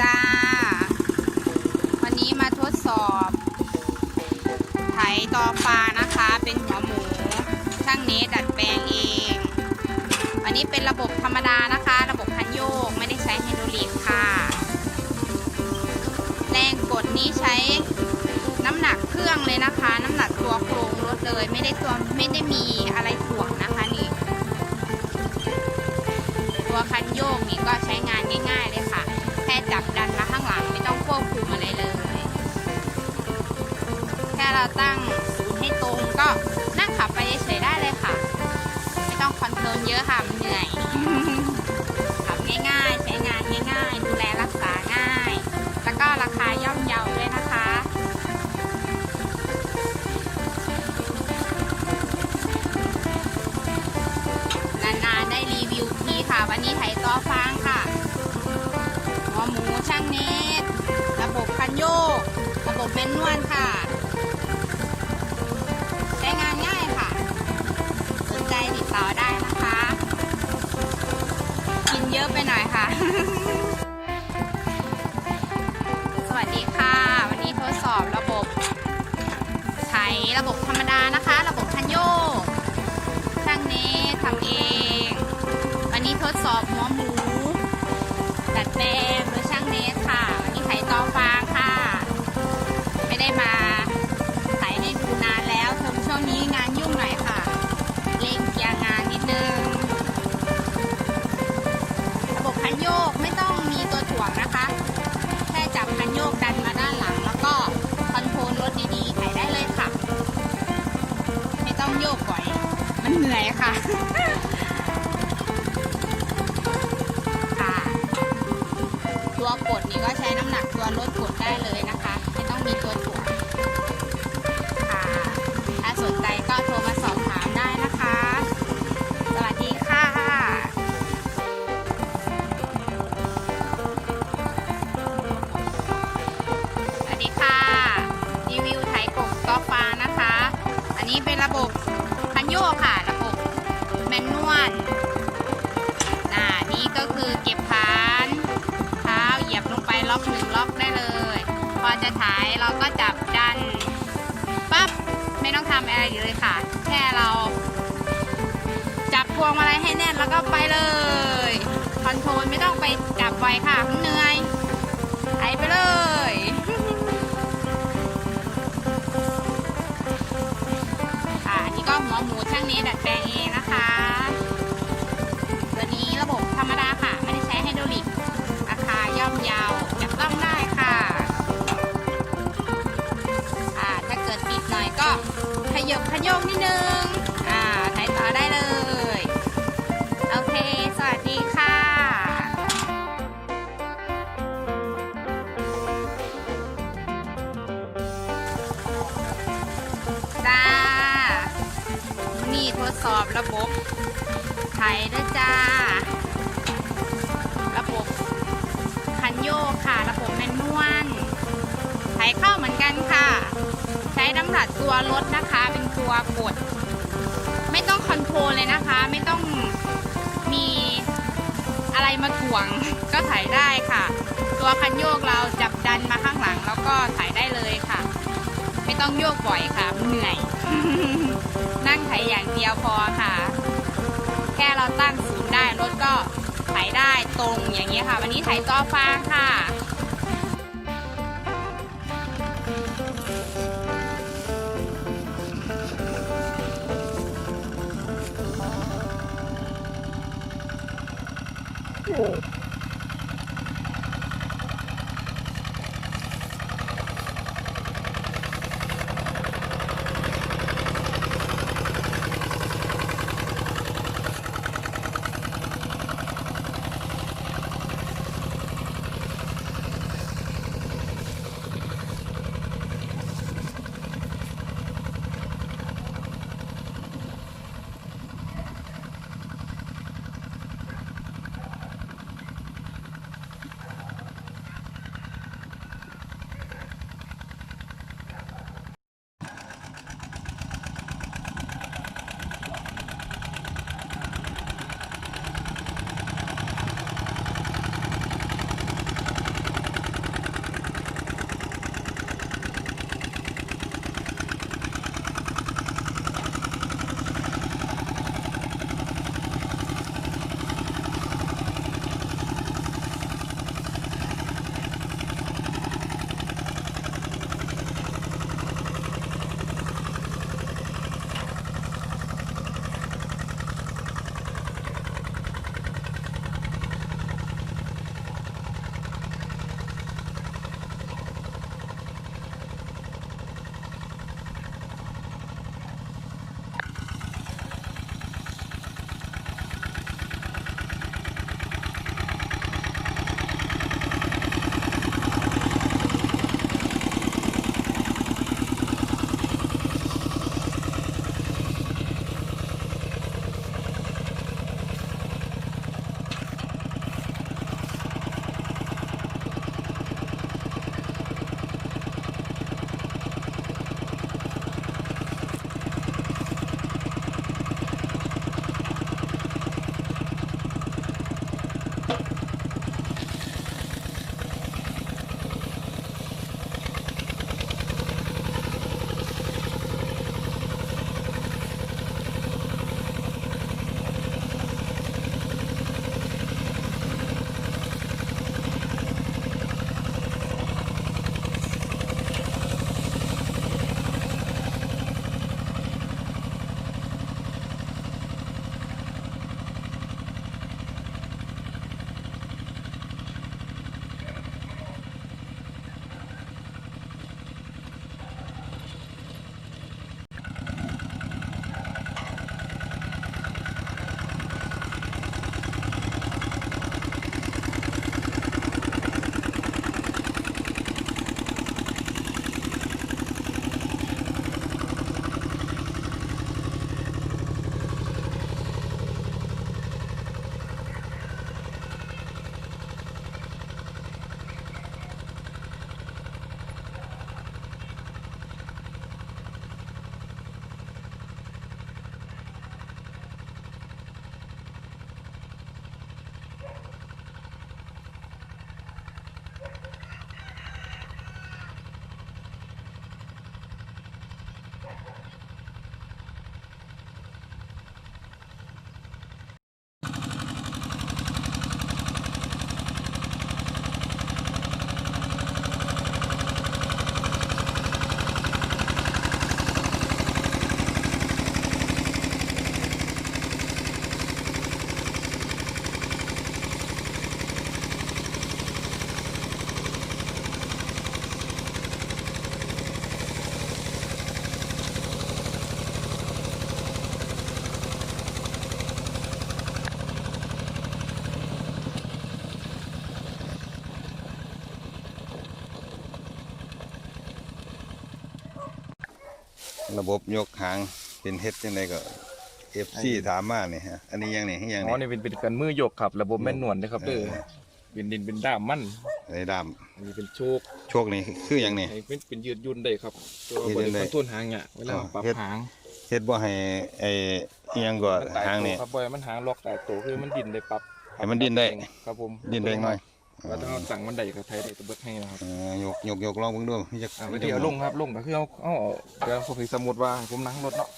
จ้า วันนี้มาทดสอบไถตอปลานะคะ เป็นหัวหมู ช่างเนดัดแปลงเอง วันนี้เป็นระบบธรรมดานะคะ ไม่ได้ใช้ไฮดรอลิกค่ะ แรงกดนี้ใช้น้ำหนักเครื่องเลยนะคะ น้ำหนักตัวโครงรถเลยไม่ได้ตัวไม่ได้มีอะไรถ่วงนะคะนี่ตัวคันโยกนี่ก็ใช้งานง่าย ๆ เลยค่ะ แค่จับดันมาข้างหลังไม่ต้องควบคุมอะไรเลย แค่เราตั้งศูนย์ให้ตรงก็นั่งขับไปเฉยๆได้เลยค่ะ ไม่ต้องคอนโทรลเยอะค่ะมันเหนื่อย ง่ายๆ ใช้งานง่าย ๆ ดูแลรักษาง่าย แล้วก็ราคาย่อมเยาด้วยนะคะนานๆได้รีวิวทีค่ะ วันนี้ไถต่อฟางค่ะหัวหมูช่างเนตระบบคันโยก ระบบแมนนวลค่ะใช้งานง่ายค่ะ สนใจติดต่อได้นะคะ เยอะไปหน่อยค่ะ สวัสดีค่ะ วันนี้ทดสอบระบบ ใช้ระบบธรรมดานะคะ ระบบคันโยกช่างเนสทำเอง วันนี้ทดสอบหัวหมู ดัดแปลงโดยช่างเนสค่ะ วันนี้ไถตอฟาง ล็อกหนึ่งล็อกได้เลย พอจะถ่ายเราก็จับดันปั๊บไม่ต้องทำอะไรเลยค่ะ แค่เรา จับพวงมาลัยให้แน่นแล้วก็ไปเลยคอนโทรลไม่ต้องไปจับไวค่ะเหนื่อยไถไปเลยค่ะนนี้ก็หัวหมูช่างนี้ดัดแปลงเองนะคะตัวนี้ระบบธรรมดาค่ะ ไม่ได้ใช้ไฮดรอลิกราคาย่อมเยาว ขยกนิดนึงอ่าถ่ายต่อได้เลย โอเค สวัสดีค่ะจ้านี่ทดสอบระบบไถด้วยจ้า ระบบคันโยกค่ะ ระบบแมนนวลไถเข้าเหมือนกันค่ะ น้ำหนักตัวรถนะคะ เป็นตัวกด ไม่ต้องคอนโทรลเลยนะคะ ไม่ต้องมีอะไรมาถ่วง ก็ถ่ายได้ค่ะ ตัวคันโยกเราจับดันมาข้างหลัง แล้วก็ถ่ายได้เลยค่ะ ไม่ต้องโยกบ่อยค่ะมันเหนื่อย นั่งไถอย่างเดียวพอค่ะ แค่เราตั้งศูนย์ได้รถก็ไถได้ตรงอย่างนี้ยค่ะ วันนี้ไถจอฟ้าค่ะ ระบบยกหางเป็นเฮ็ดจังไดก็ FC ถามมานี่ฮะอันนี้ยังนี่ยังอ๋อนี่นี่เป็นเป็นกันมือยกครับ ระบบแม่นนวลนะครับเด้อเออเป็นดินเป็นด้ามมันไอ้ดามอันนี้เป็นโชคโชคนี่คือหยังนี่ให้เป็นเป็นยืดหยุ่นได้ครับ ตัวยืดบหยุ่รินได้คอนโทรลหางเนี่ยเวลาอ๋อปรับเฮ็ดหางเฮ็ดบ่ให้ไอ้อิหยังก็มันตายหางตัวนี่ ครับบ่อยมันหางล็อกตายตัวคือมันดินได้ปรับให้มันดิ้นได้ ครับผมดิ้นได้หน่อย ว่าถ้าเราสั่งมันได้ก็ไทยได้ตัวเบิดให้นะครับเออยกยกยกลองเบิ่งดูมีจักอ่าวิธีเอาลงครับลงก็คือเอาเอาเอาเดี๋ยวผมสิสมมุติว่าผมนั่งรถเนาะ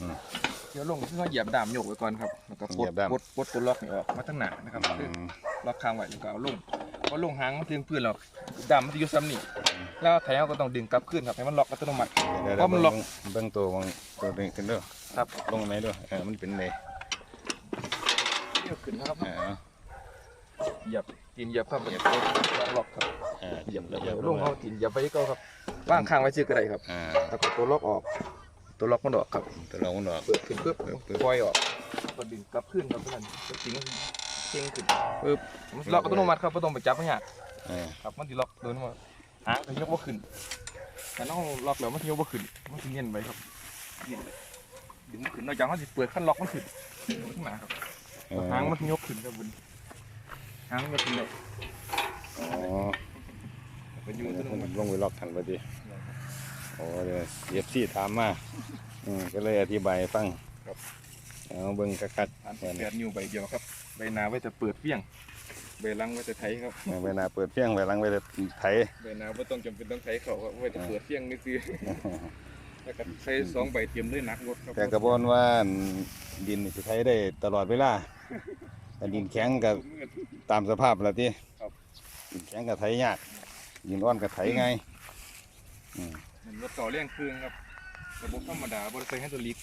อืมเดี๋ยวลงคือเขาเหยียบดามยกไว้ก่อนครับแล้วก็ปลเหยีดยบด้ามปลดปลดตัวล็อกนี่ออกมาทั้งหน้านะครับอืมล็อกค้างไว้แล้วก็เอาลงพอลงหางมันถึงพื้นแล้วดามมันจะอยู่ซ้ำนี่แล้วไทยเขาก็ต้องดึงกลับขึ้นครับให้มันล็อกอัตโนมัติเดี๋ยวเพราะมันล็อกเบิ่งตัวของตัวนี้ขึ้นเด้อครับลงไหนเด้อเออมันเป็นไดเดี๋ยวขึ้นนะครับเออเหยียบ ตีนเหยียบครับเหยียบล็อกครับเออเหยียบเหยียบเหยียบลลงงเอาเขาตีนเหยียบไปที่เก่าครับว่างค้างไว้ชื่อก็ได้ครับอ่าแล้วก็ตัวล็อกออก ตัวล็อกมันออกครับตัวเรามันออกเปิดขึ้นปุ๊บปล่อยออกก็ดึงกลับขึ้นครับเพื่อนจริงๆเข่งขึ้นปุ๊บมันล็อกอัตโนมัติครับไม่ต้องไปจับมันยากเออครับมันสิล็อกโดยที่ว่าหางมันยกบ่ขึ้นแต่น้องล็อกแล้วมันสิยกบ่ขึ้นมันสิเงียนไปครับเงียนไปดึงมันขึ้นนอกจากมันสิเปิดขั้นล็อกมันขึ้นขึ้นมาครับเออหางมันสิยกขึ้นครับบุญ หางมันยกขึ้นเลยอ๋อไปอยู่อัตโนมัติลงไปล็อกทันพอดีโอ้เดี๋ยวเย็บซี่ถามมาอืมก็เลยอธิบายให้ฟังเอาเบิ่งคักอันๆเนี่ยแปดนิ้วใบเดียวครับ ใบหนาไว้จะเปิดเฟี้ยง ใบหลังไว้จะไถครับเวลาเปิดเพียงไว้หลังไว้ไถ ใบหนาไม่ต้องจำเป็นต้องไถเขาครับไว้จะเปิดเฟี้ยงนี่คือแล้วก็ใช้สองใบเตรียมด้วยหนักรถครับแต่กระบอนว่าดินนี่สิไถได้ตลอดเวลา แต่ดินแข็งก็ตามสภาพแล้วที่ครับดินแข็งก็ไถยากดินอ่อนก็ไถง่ายอืมรถต่อเลี้ยงเครื่องครับ ระบบธรรมดาบริษัทไฮดรอลิก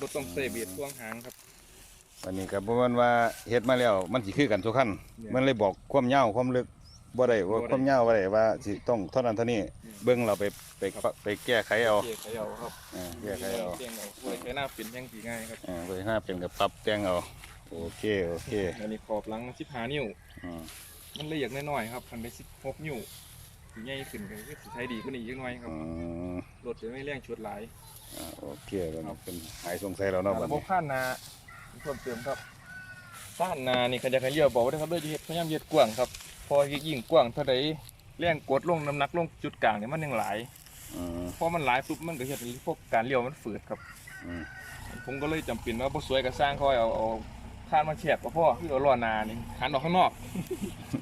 รถต้องใส่เบียดพ่วงหางครับวันนี้ก็บ่แม่นว่าเฮ็ดมาแล้วมันสิคือกันทุกคันเนี่ยมันเลยบอกความยาวความลึกบ่ได้ว่าบ่ได้ความยาวบ่ได้ว่าสิต้องเท่านั้นเท่านี้เบิ่งเราไปไปปะไปแก้ไขเอาเกียร์เขย่าครับอ่าแก้ไขเอาเกียร์เอาไว้ใช้หน้าเป็นแห่งสีง่ายครับอ่าไปห้าเป็นกับปรับแต่งเอา โอเค โอเคอันนี้ขอบหลังสิบห้านิ้วอืมมันละเอียดน้อยๆครับมันได้สิบหกนิ้วสีใหญ่ขึ้นก็คือสิใช้ดีกว่านี้อีกหน่อยครับอืมรถจะไม่แรงชุดหลายอ่าโอเคแล้วเนาะเป็นหายสงสัยแล้วเนาะบัดระบบนี้ข้านนาเพิ่มเติมครับข้านนานี่ขยันขยเรียวบอกว่าครับด้วยจะเฮ็ดพยายามเฮ็ดกว้างครับ พอยิ่งกว้างเท่าใดแรงกดลงน้ำหนักลงจุดกลางเนี่ยมันยังหลายอืมพอมันหลายปุ๊บมันก็เฮ็ดให้พวกการเลี้ยวมันฝืดครับ อืมผมก็เลยจำเป็นว่าบ่สวยก็สร้างค่อยเอาเอา ข้านมาแคบก็พอคือเอาล้อหน้านี่หันออกข้างนอก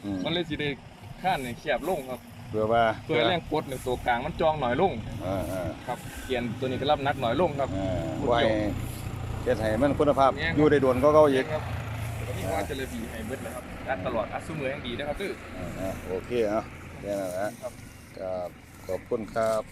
อืมมันเลยสิได้ข้านนี่แคบลงครับเพื่อว่าเพื่อให้แรงกดในตัวกลางมันจองหน่อยลงอ่าอ่าครับเกียร์ตัวนี้ก็รับหนักหน่อยลงครับอ่าไว้เฮ็ดให้มันคุณภาพเนี่ยครับอยู่ได้โดนก็เก่าอีก ครับแล้วก็มีความเจริญดีให้เบิดเลยครับอัดตลอดอัดซุมือยังดีนะครับตื้อ อ่าอ่าโอเคเอาแค่นั้นแหละครับ ครับ ขอบคุณครับ